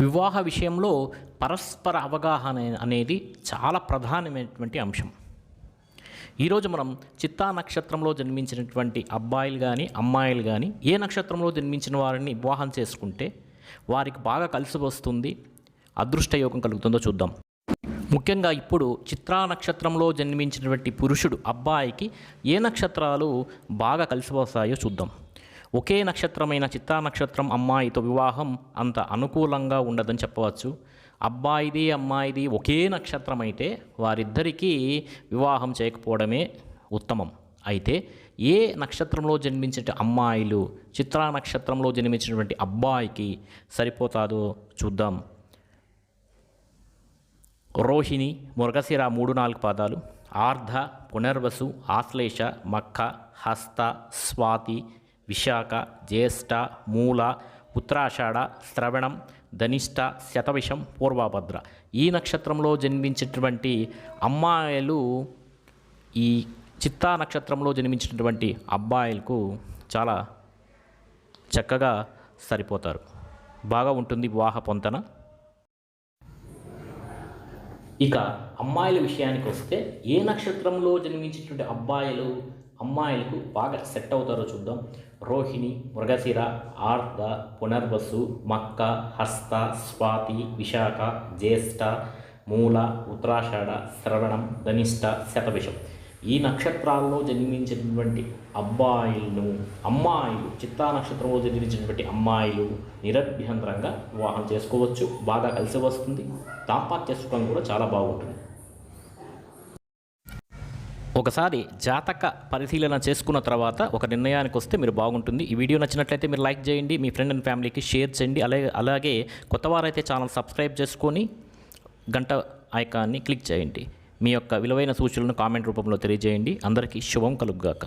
వివాహ విషయంలో పరస్పర అవగాహన అనేది చాలా ప్రధానమైనటువంటి అంశం. ఈరోజు మనం చిత్తా నక్షత్రంలో జన్మించినటువంటి అబ్బాయిలు కానీ అమ్మాయిలు కానీ ఏ నక్షత్రంలో జన్మించిన వారిని వివాహం చేసుకుంటే వారికి బాగా కలిసి వస్తుంది అదృష్ట యోగం కలుగుతుందో చూద్దాం. ముఖ్యంగా ఇప్పుడు చిత్రా నక్షత్రంలో జన్మించినటువంటి పురుషుడు అబ్బాయికి ఏ నక్షత్రాలు బాగా కలిసి వస్తాయో చూద్దాం. ఒకే నక్షత్రమైన చిత్తా నక్షత్రం అమ్మాయితో వివాహం అంత అనుకూలంగా ఉండదని చెప్పవచ్చు. అబ్బాయిది అమ్మాయిది ఒకే నక్షత్రం అయితే వారిద్దరికీ వివాహం చేయకపోవడమే ఉత్తమం. అయితే ఏ నక్షత్రంలో జన్మించిన అమ్మాయిలు చిత్రా నక్షత్రంలో జన్మించినటువంటి అబ్బాయికి సరిపోతాదో చూద్దాం. రోహిణి మృగశిర మూడు నాలుగు పాదాలు ఆర్ధ పునర్వసు ఆశ్లేష మక్క హస్త స్వాతి విశాఖ జ్యేష్ఠ మూల ఉత్తరాషాఢ శ్రవణం ధనిష్ట శతవిషం పూర్వభద్ర. ఈ నక్షత్రంలో జన్మించినటువంటి అమ్మాయిలు ఈ చిత్తా నక్షత్రంలో జన్మించినటువంటి అబ్బాయిలకు చాలా చక్కగా సరిపోతారు. బాగా ఉంటుంది వివాహ పొంతన. ఇక అమ్మాయిల విషయానికి వస్తే ఏ నక్షత్రంలో జన్మించినటువంటి అబ్బాయిలు అమ్మాయిలకు బాగా సెట్ అవుతారో చూద్దాం. రోహిణి మృగశిర ఆర్ద పునర్వసు మక్క హస్త స్వాతి విశాఖ జ్యేష్ఠ మూల ఉత్తరాషాఢ శ్రవణం ధనిష్ట శతవిషం ఈ నక్షత్రాల్లో జన్మించినటువంటి అబ్బాయిలను అమ్మాయిలు చిత్తా నక్షత్రంలో జన్మించినటువంటి అమ్మాయిలు నిరభ్యంతరంగా వివాహం చేసుకోవచ్చు. బాగా కలిసి వస్తుంది. దాంపత్య సుఖం కూడా చాలా బాగుంటుంది. ఒకసారి జాతక పరిశీలన చేసుకున్న తర్వాత ఒక నిర్ణయానికి వస్తే మీరు బాగుంటుంది. ఈ వీడియో నచ్చినట్లయితే మీరు లైక్ చేయండి మీ ఫ్రెండ్ అండ్ ఫ్యామిలీకి షేర్ చేయండి. అలాగే అలాగే కొత్త వారైతే ఛానల్ సబ్స్క్రైబ్ చేసుకొని గంట ఐకాన్ని క్లిక్ చేయండి. మీ యొక్క విలువైన సూచనలను కామెంట్ రూపంలో తెలియజేయండి. అందరికీ శుభం కలుగుగాక.